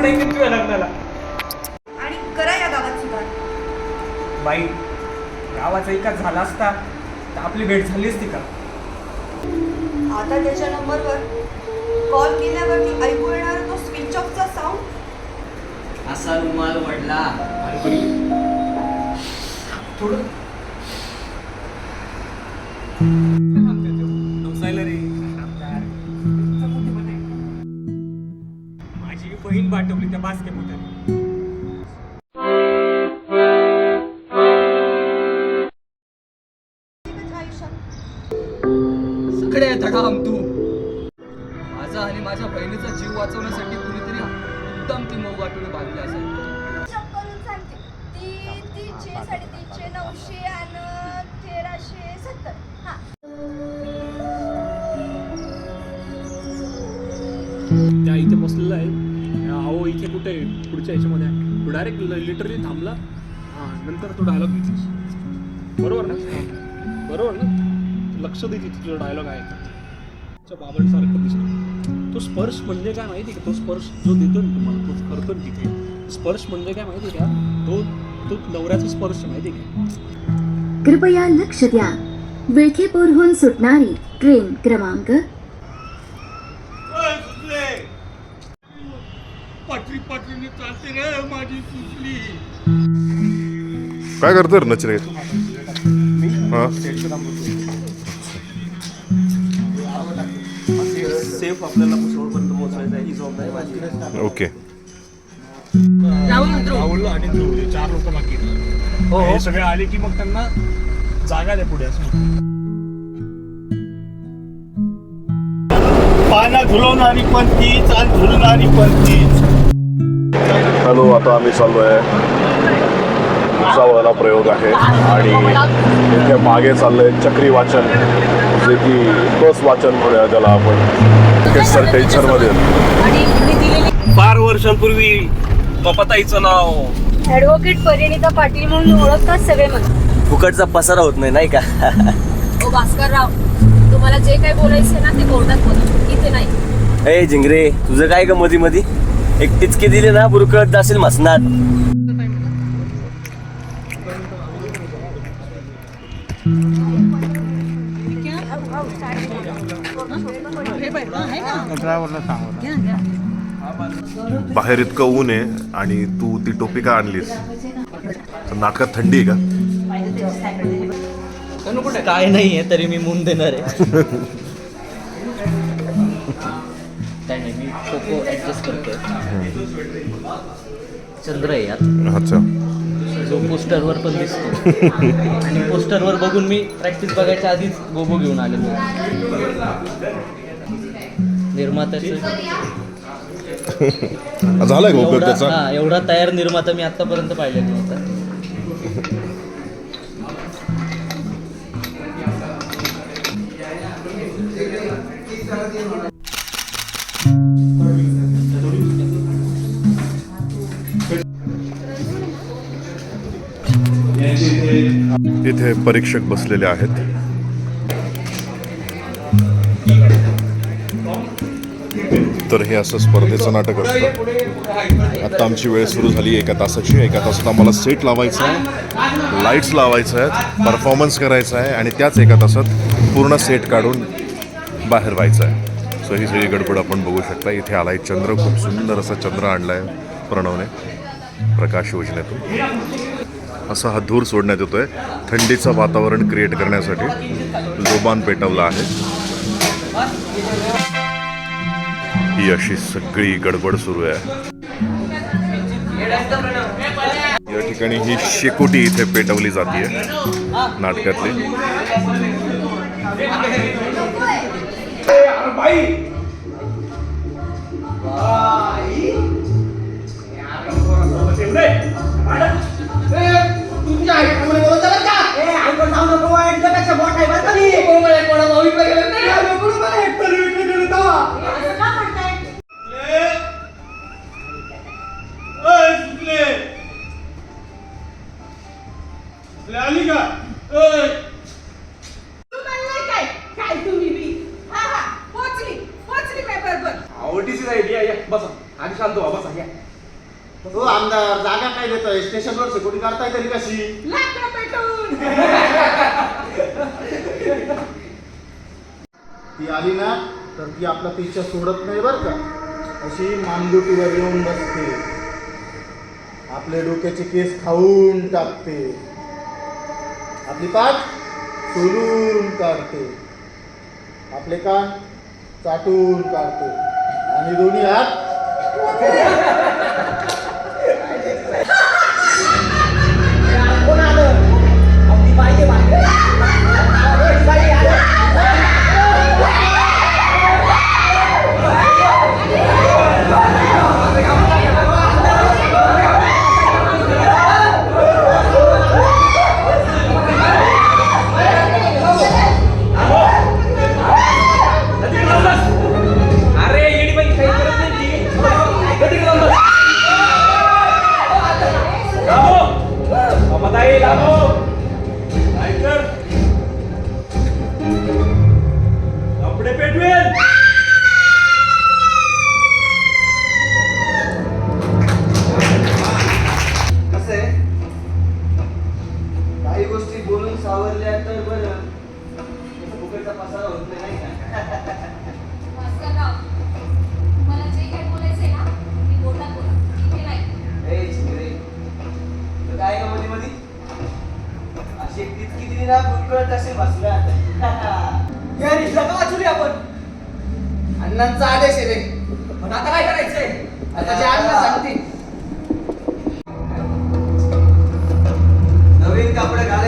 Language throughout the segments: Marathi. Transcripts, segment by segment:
पुढे तुझ्या लग्नाला आणि करा या गावात सुधार बाई गावाचा एकाच झाला असता तर आपली भेट झाली असती का? आता त्याच्या नंबरवर कॉल केल्यावरती ऐकू येणार तो स्विच ऑफचा साऊंड असा रुमाल वडला. थोडं. सगळे धडाम तू माझा आणि माझ्या बहिणीचा जीव वाचवण्यासाठी कुणीतरी उत्तम ती मऊ वाटून बांधली असेल. नऊशे आणि तेराशे सत्तर त्या इथे बसलेला आहे. अहो इथे कुठे? आहे? पुढच्या ह्याच्यामध्ये आहे. तो डायरेक्ट लिटरली थांबला. हां नंतर तो डायलॉग देतीस बरोबर ना? बरोबर ना? लक्ष दे तिथे तुझा डायलॉग आहे. बाबांसारखं दिसतो. तो स्पर्श म्हणजे काय माहिती का? तो स्पर्श जो देतो ना तुम्हाला तो करतो ना तिथे. स्पर्श म्हणजे काय माहिती का? तो तो नवऱ्याचा स्पर्श माहिती का? कृपया लक्ष द्या. विळखेपूरहून सुटणारी ट्रेन क्रमांक. काय करतो रे नचरे हा? सेफ आपल्याला पोहोचायचं आहे. ही जबाबदारी माझी आहे. ओके. राहुल आणि ध्रुव हे चार लोक बाकी आहेत. हे. सगळे आले की मग त्यांना जागा द्या पुढे असं पाना झुलवणारी पण झुलणारी पण तीच हॅलो आता आम्ही चाललोय. भुसावळला प्रयोग आहे. आणि इथे मागे चाललंय चक्री वाचन जे की बस वाचन म्हणूया ज्याला आपण. ते सर टेन्शनमध्ये आहेत. फार वर्षांपूर्वी पपताईचं नाव. ऍडव्होकेट परिणिता पाटील म्हणून ओळखतात सगळे मला. फुकटचा पसारा होत नाही नाही का? ओ भास्करराव तुम्हाला जे काही बोलायचं ना ते कोर्टात बोला. इथे नाही. ए जिंगरे तुझं काय ग मधी मधी? एक टिचकी दिली ना बुरकळत जाशील मसनात? बाहेर इतकं ऊन आहे आणि तू ती टोपी का आणलीस? तर नाटकात थंडी आहे का? काय नाही आहे तरी मी मून देणार आहे. मी फोटो ऍडजस्ट करतोय. चंद्र आहे यात. अच्छा. जो पोस्टरवर पण दिसतो. आणि पोस्टरवर बघून मी प्रॅक्टिस बघायच्या आधीच गोबो घेऊन आलेलो निर्मात्याचं झालाय का उपयोग एवढा त्याचा? हा एवढा तयार निर्माता मी आतापर्यंत पाहिलेला नव्हता. इथे परीक्षक बसलेले आहेत. तर हे असं स्पर्धेचं नाटक असतं. आत्ता आमची वेळ सुरू झाली एका तासाची. एका तासात आम्हाला सेट लावायचा आहे. लाईट्स लावायचं आहेत. परफॉर्मन्स करायचा आहे. आणि त्याच एका तासात पूर्ण सेट काढून बाहेर व्हायचं आहे. सो ही सगळी गडबड आपण बघू शकता. इथे आला आहे चंद्र. खूप सुंदर असा चंद्र आणला आहे प्रणवने. प्रकाश योजनेतून. असा हा धूर सोडण्यात येतो आहे थंडीचं वातावरण क्रिएट करण्यासाठी जोबान पेटवला आहे. ही अशी सगळी गडबड सुरू आहे. या ठिकाणी ही शेकोटी इथे पेटवली जाते नाटकातली. काय बसा. आधी शांत व्हा बसा. या. हो आमदार जागा काय देतोय? स्टेशनवर सिक्युरिटी करताय तरी कशी? ती आली ना तर ती आपला पीछा सोडत नाही बरं का. अशी मानगुटीवर येऊन बसते. आपले डोक्याचे केस खाऊन टाकते. आपली पाठ सोलून काढते. आपले कान चाटून काढते. आणि दोन्ही हात Cadê?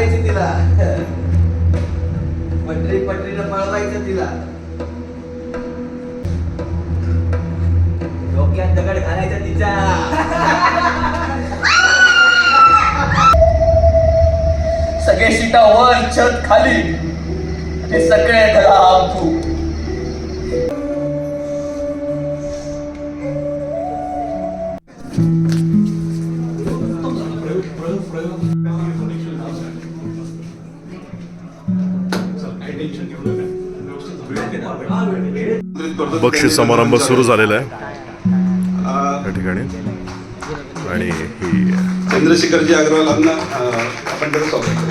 घालायचे तिला. पटरी पटरीनं पळवायचं तिला. डोक्यात दगड घालायचं तिच्या. सगळे शिटा वर छत खाली. ते सगळे धडाम तू बक्षीस समारंभ सुरू झालेला आहे. या ठिकाणी. आणि ही चंद्रशेखरजी अग्रवाल आपण त्याचं स्वागत करू.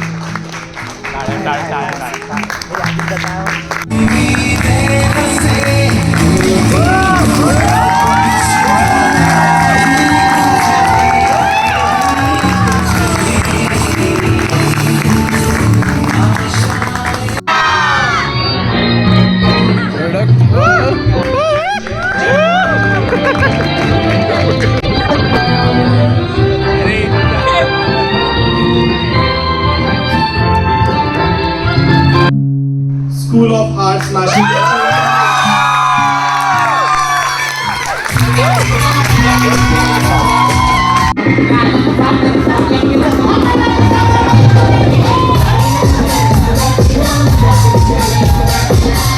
आर्ट्स नाशिक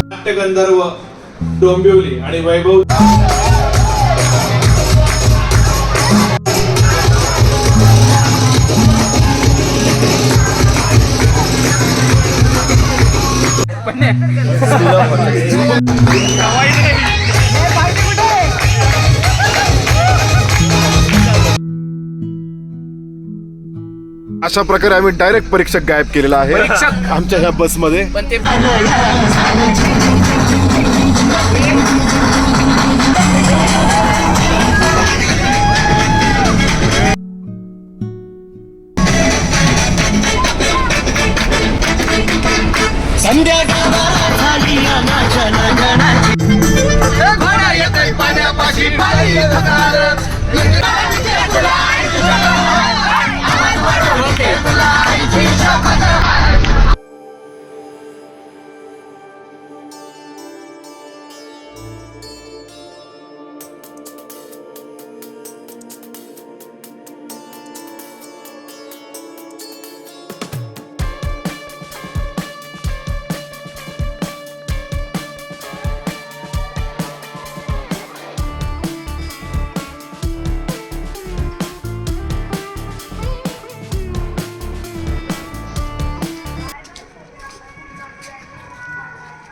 नाट्यगंधर्व डोंबिवली आणि वैभव अशा प्रकारे आम्ही डायरेक्ट परीक्षक गायब केलेला आहे. आमच्या ह्या बसमध्ये